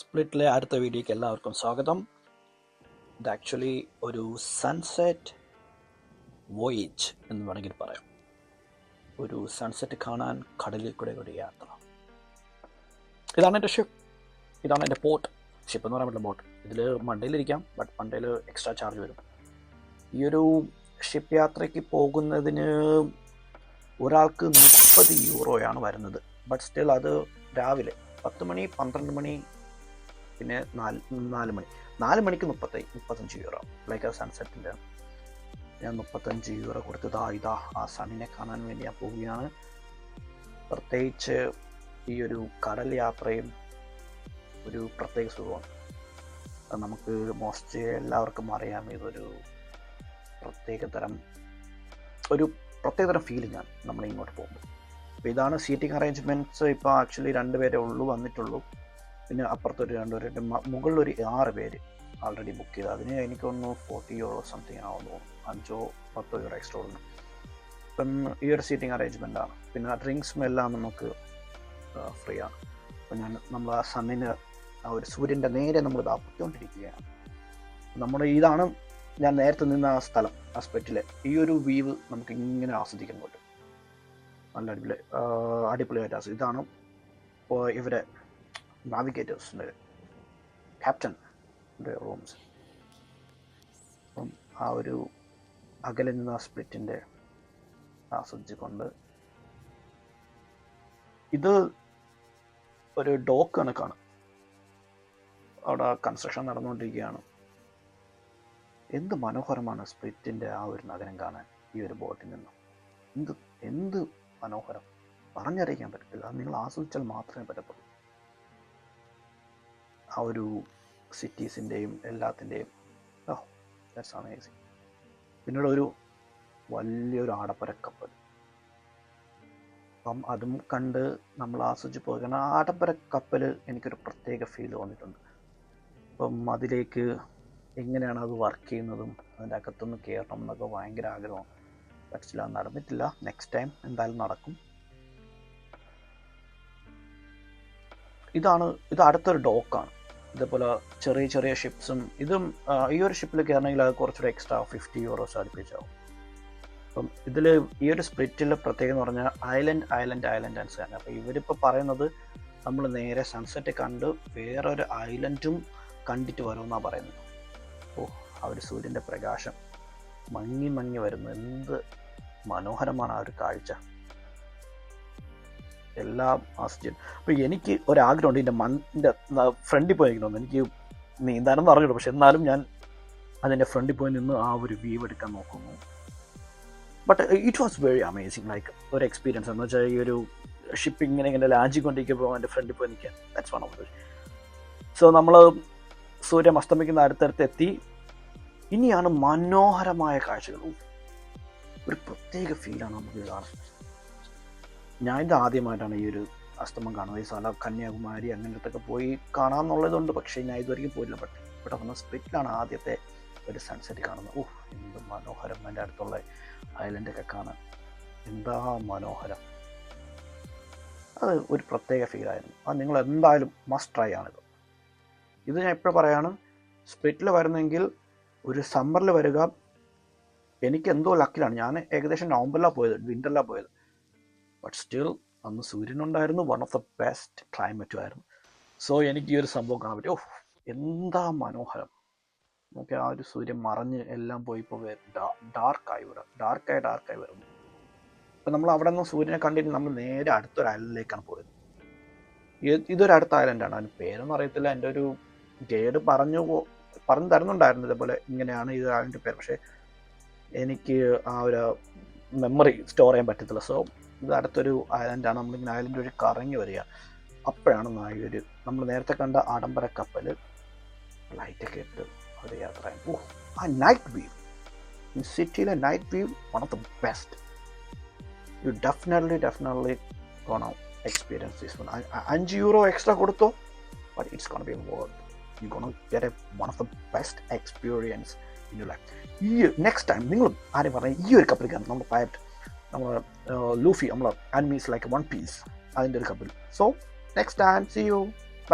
സ്പ്ലിറ്റിലെ അടുത്ത വീഡിയോയ്ക്ക് എല്ലാവർക്കും സ്വാഗതം. ഇത് ആക്ച്വലി ഒരു സൺസെറ്റ് വോയേജ് എന്ന് വേണമെങ്കിൽ പറയാം. ഒരു സൺസെറ്റ് കാണാൻ കടലിൽ കൂടെ ഒരു യാത്ര. ഇതാണ് എന്റെ ഷിപ്പ് ഇതാണ് എന്റെ പോട്ട് ഷിപ്പ് എന്ന് പറയാൻ പറ്റില്ല ബോട്ട് ഇതിൽ മണ്ടയിലിരിക്കാം ബട്ട് മണ്ടയിൽ എക്സ്ട്രാ ചാർജ് വരും. ഈ ഒരു ഷിപ്പ് യാത്രയ്ക്ക് പോകുന്നതിന് ഒരാൾക്ക് മുപ്പത് യൂറോയാണ് വരുന്നത്. ബട്ട് സ്റ്റിൽ അത് രാവിലെ പത്ത് മണി പന്ത്രണ്ട് മണി പിന്നെ നാല് നാല് മണി നാല് മണിക്ക് മുപ്പത്തി മുപ്പത്തഞ്ച് യൂറോ ലൈക്ക് സൺസെറ്റിന്റെ ഞാൻ മുപ്പത്തഞ്ച് യൂറോ കൊടുത്തതാ. ഇതാ ആ സണ്ണിനെ കാണാൻ വേണ്ടി ഞാൻ പോവുകയാണ്. പ്രത്യേകിച്ച് ഈ ഒരു കടൽ യാത്രയും ഒരു പ്രത്യേക സുഖമാണ്. നമുക്ക് മോസ്റ്റ് എല്ലാവർക്കും അറിയാം. ഇതൊരു പ്രത്യേക തരം ഒരു പ്രത്യേക തരം ഫീലിംഗ് ആണ് നമ്മൾ ഇങ്ങോട്ട് പോകുമ്പോൾ അപ്പോൾ ഇതാണ് സീറ്റിംഗ് അറേഞ്ച്മെന്റ്സ് ഇപ്പോൾ ആക്ച്വലി രണ്ട് പേരെ ഉള്ളൂ വന്നിട്ടുള്ളൂ. പിന്നെ അപ്പുറത്തൊരു രണ്ടുപേരുടെ മുകളിലൊരു ആറ് പേര് ആൾറെഡി ബുക്ക് ചെയ്ത്. അതിന് എനിക്കൊന്ന് ഫോർട്ടി യൂറോ സംതിങ് ആവുന്നു അഞ്ചോ പത്തോ യൂറോ എക്സ്ട്രാ ഉള്ളു ഇപ്പം ഈ ഒരു സീറ്റിംഗ് അറേഞ്ച്മെന്റ് ആണ്. പിന്നെ ഡ്രിങ്ക്സും എല്ലാം നമുക്ക് ഫ്രീ ആണ്. അപ്പം ഞാൻ നമ്മൾ ആ സണ്ണിന് ആ ഒരു സൂര്യന്റെ നേരെ നമ്മൾ ഇതാപ്പിക്കൊണ്ടിരിക്കുകയാണ് നമ്മുടെ ഇതാണ് ഞാൻ നേരത്തെ നിന്ന ആ സ്ഥലം ആ സ്പെറ്റിലെ. ഈ ഒരു വീവ് നമുക്ക് ഇങ്ങനെ ആസ്വദിക്കാൻ പറ്റും. നല്ല അടിപൊളി അടിപൊളിയായിട്ട് ആസ്വദിക്കും ഇതാണ് ഇവരെ നാവിഗേറ്റേഴ്സിന്റെ ക്യാപ്റ്റൻ റൂംസ് അപ്പം ആ ഒരു അകലെ നിന്ന് ആ സ്പ്ലിറ്റിന്റെ ആസ്വദിച്ചുകൊണ്ട് ഇത് ഒരു ഡോക്ക് കണക്കാണ് അവിടെ കൺസ്ട്രക്ഷൻ നടന്നുകൊണ്ടിരിക്കുകയാണ്. എന്ത് മനോഹരമാണ് സ്പ്ലിറ്റിന്റെ ആ ഒരു നഗരം കാണാൻ ഈ ഒരു ബോട്ടിൽ നിന്ന്? എന്ത് എന്ത് മനോഹരം? പറഞ്ഞറിയിക്കാൻ പറ്റത്തില്ല. അത് നിങ്ങൾ ആസ്വദിച്ചാൽ മാത്രമേ പറ്റത്തുള്ളൂ. ആ ഒരു സിറ്റീസിന്റെയും എല്ലാത്തിന്റെയും ഓ ദാറ്റ്സ് അമേസിങ് പിന്നീട് ഒരു വലിയൊരു ആടപ്പരക്കപ്പൽ. അപ്പം അതും കണ്ട് നമ്മൾ ആസ്വദിച്ച് പോയി. കാരണം ആ ആടപ്പര കപ്പൽ എനിക്കൊരു പ്രത്യേക ഫീൽ തോന്നിയിട്ടുണ്ട്. അപ്പം അതിലേക്ക് എങ്ങനെയാണ് അത് വർക്ക് ചെയ്യുന്നതും അതിന്റെ അകത്തുനിന്ന് കയറണം എന്നൊക്കെ ഭയങ്കര ആഗ്രഹമാണ്. അത് നടന്നിട്ടില്ല. നെക്സ്റ്റ് ടൈം എന്തായാലും നടക്കും. ഇതാണ് ഇത് അടുത്തൊരു ഡോക്കാണ് ഇതേപോലെ ചെറിയ ചെറിയ ഷിപ്സും ഇതും ഈ ഒരു ഷിപ്പിൽ കയറണമെങ്കിൽ അത് കുറച്ചുകൂടെ എക്സ്ട്രാ ഫിഫ്റ്റി യൂറോസ് അടുപ്പിച്ചാവും അപ്പം ഇതിൽ ഈ ഒരു സ്പ്ലിറ്റിൽ പ്രത്യേകം എന്ന് പറഞ്ഞാൽ ഐലൻഡ് ഐലൻഡ് ഐലൻഡ് ആൻഡ് ആണ് അപ്പോൾ ഇവരിപ്പോൾ പറയുന്നത് നമ്മൾ നേരെ സൺസെറ്റ് കണ്ട് വേറൊരു ഐലൻഡും കണ്ടിട്ട് വരുമെന്നാണ് പറയുന്നത്. ഓ ആ ഒരു സൂര്യന്റെ പ്രകാശം മങ്ങി മങ്ങി വരുന്നു. എന്ത് മനോഹരമാണ് ആ ഒരു കാഴ്ച. എല്ലാം ആസ്വദിച്ചു. അപ്പോൾ എനിക്ക് ഒരാഗ്രഹമുണ്ട്. എന്റെ മണ്ണിന്റെ ഫ്രണ്ടിൽ പോയി നിൽക്കണമെന്ന്. എനിക്ക് നീന്താനൊന്നും അറിഞ്ഞില്ല പക്ഷെ എന്നാലും ഞാൻ അതിന്റെ ഫ്രണ്ടിൽ പോയി നിന്ന് ആ ഒരു വ്യൂ എടുക്കാൻ നോക്കുന്നു. But it was very amazing like ഒരു എക്സ്പീരിയൻസ് എന്ന് വെച്ചാൽ ഈ ഒരു ഷിപ്പിങ്ങിനെ ഇങ്ങനെ ഇങ്ങനെ ലാഞ്ചിക്കൊണ്ടിരിക്കുമ്പോൾ എന്റെ ഫ്രണ്ടിൽ പോയി നിൽക്കാൻ. ദാറ്റ്സ് വൺ ഓഫ് സോ നമ്മൾ സൂര്യൻ അസ്തമിക്കുന്ന അടുത്തടുത്ത് എത്തി. ഇനിയാണ് മനോഹരമായ കാഴ്ചകൾ. ഒരു പ്രത്യേക ഫീലാണ് നമുക്ക് കാണുന്നത് ഞാൻ ഇത് ആദ്യമായിട്ടാണ് ഈ ഒരു അസ്തമം കാണുന്നത്. ഈ സ്ഥലം കന്യാകുമാരി അങ്ങനത്തൊക്കെ പോയി കാണാമെന്നുള്ളതുണ്ട് പക്ഷേ ഞാൻ ഇതുവരെയും പോയില്ല ബട്ട് ഇവിടെ വന്ന സ്പിറ്റിലാണ് ആദ്യത്തെ ഒരു സൺസെറ്റ് കാണുന്നത്. ഓഹ് എന്ത് മനോഹരം. എന്റെ അടുത്തുള്ള ഐലൻഡൊക്കെ കാണാൻ. എന്താ മനോഹരം. അത് ഒരു പ്രത്യേക ഫീലായിരുന്നു അത് നിങ്ങൾ എന്തായാലും മസ്റ്റ് ട്രൈ ആണിത് ഇത്. ഞാൻ എപ്പോഴും പറയാണ്? സ്പിറ്റിൽ വരുന്നെങ്കിൽ ഒരു സമ്മറിൽ വരിക. എനിക്ക് എന്തോ ലക്കിലാണ് ഞാൻ ഏകദേശം നവംബറിലാണ് പോയത്. വിന്ററിലാണ് പോയത്. ബട്ട് സ്റ്റിൽ അന്ന് സൂര്യനുണ്ടായിരുന്നു. വൺ ഓഫ് ദ ബെസ്റ്റ് ക്ലൈമറ്റും ആയിരുന്നു. സോ എനിക്ക് ഈ ഒരു സംഭവം കാണാൻ പറ്റും. ഓ എന്താ മനോഹരം. നമുക്ക് ആ ഒരു സൂര്യൻ മറഞ്ഞ് എല്ലാം പോയി ഇപ്പോൾ ഡാർക്കായി വരാം ഡാർക്കായി ഡാർക്കായി വരും അപ്പം നമ്മൾ അവിടെ നിന്ന് സൂര്യനെ കണ്ടിട്ട് നമ്മൾ നേരെ അടുത്തൊരു ഐലൻഡിലേക്കാണ് പോയത്. ഇതൊരു അടുത്ത ഐലൻഡാണ് അതിന് പേരൊന്നും അറിയത്തില്ല. എന്റെ ഒരു ഗൈഡ് പറഞ്ഞു പറഞ്ഞു തരുന്നുണ്ടായിരുന്നു ഇതേപോലെ ഇങ്ങനെയാണ് ഇത് അതിന്റെ പേര്. പക്ഷേ എനിക്ക് ആ ഒരു മെമ്മറി സ്റ്റോർ ചെയ്യാൻ പറ്റത്തില്ല. സോ ഇത് അടുത്തൊരു ഐലൻഡാണ് നമ്മളിങ്ങനെ ഐലൻഡ് വഴി കറങ്ങി വരിക. അപ്പോഴാണ് നായൊരു നമ്മൾ നേരത്തെ കണ്ട ആഡംബര കപ്പൽ ലൈറ്റൊക്കെ ഇട്ട് ഒരു യാത്ര ഓ ആ നൈറ്റ് വ്യൂ ഈ സിറ്റിയിലെ night view one of the best you definitely definitely gonna experience this അഞ്ച് യൂറോ എക്സ്ട്രാ കൊടുത്തോ? But it's gonna be worth you gonna get a one of the best experience in you life ഈ next time നിങ്ങൾ ആരും പറഞ്ഞാൽ ഈ ഒരു കപ്പൽ കയറണം നമ്മൾ പയറ്റ് നമ്മൾ ലൂഫി നമ്മളെ and means like one piece അതിന്റെ ഒരു കപ്പിൽ. So next and see you